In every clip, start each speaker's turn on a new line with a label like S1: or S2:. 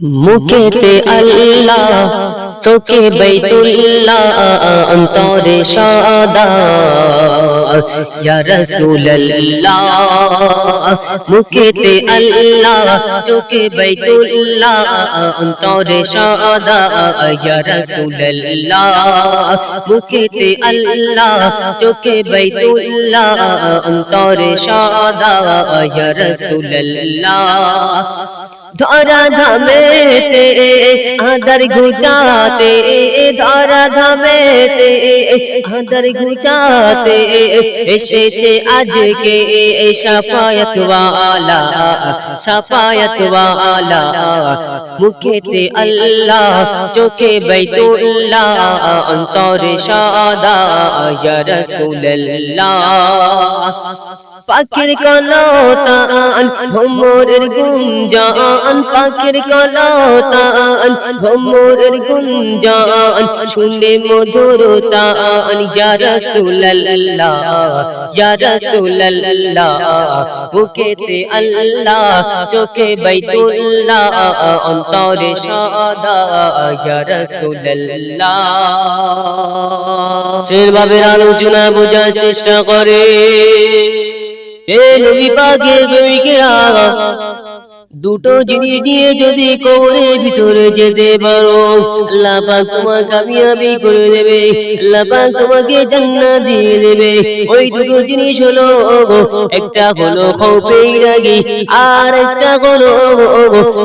S1: মুখেতে আল্লাহ চোখে বাইতুল্লাহ অন্তরে সাদা। ইয়া রাসূলুল্লাহ মুখেতে আল্লাহ চোখে বাইতুল্লাহ অন্তরে সাদা। ইয়া রাসূলুল্লাহ মুখেতে আল্লাহ চোখে বাইতুল্লাহ অন্তরে সাদা। ইয়া রাসূলুল্লাহ ধরা ধামেতে আদর গুচাতে ধরা ধামেতে আদর গুচাতে এসেছে আজকে সাফায়াত ওয়ালা সাফায়াত ওয়ালা মুখেতে আল্লাহ চোখে বাইতুল্লাহ অন্তরে সাদা ইয়া রাসূলুল্লাহ পাখির কলতান ভ্রমরের গুঞ্জান, পাখির কলতান ভ্রমরের গুঞ্জান, শুনে মধুরতান ইয়া রাসূলুল্লাহ ইয়া মুখেতে আল্লাহ, চোখে বাইতুল্লাহ, অন্তরে সাদা ইয়া রাসূলুল্লাহ। সেভাবে আলোচনা বোঝার চেষ্টা করে। দুটো জিনিস নিয়ে যদি কবরের ভিতরে যেতে পারো, আল্লাহ তোমার কামিয়াবি করে দেবে, আল্লাহ তোমাকে জান্নাত দিয়ে দেবে। ওই দুটো জিনিস হলো, একটা হলো খৌফে ইরাগি আর একটা হলো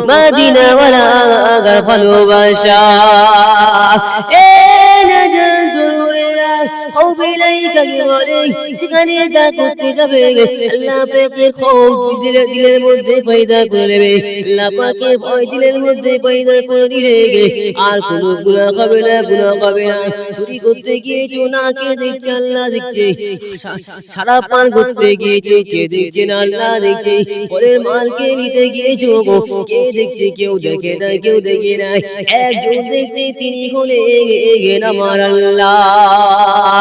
S1: মদিনা ভালোবাসা। এ নজর খৌফে লাইকাকে বলে যেখানে যা আর কোনো গুনাহ হবে না গুনাহ হবে না চুরি করতে গিয়েছো না কে দেখছে আল্লাহ দেখছে সারা পান করতে গিয়েছো কে দেখছে না আল্লাহ দেখছে পরের মালকে নিতে গিয়েছো কে দেখছে কেউ দেখে না কেউ দেখে না একজন দেখছে তিনি হলে আমার আল্লাহ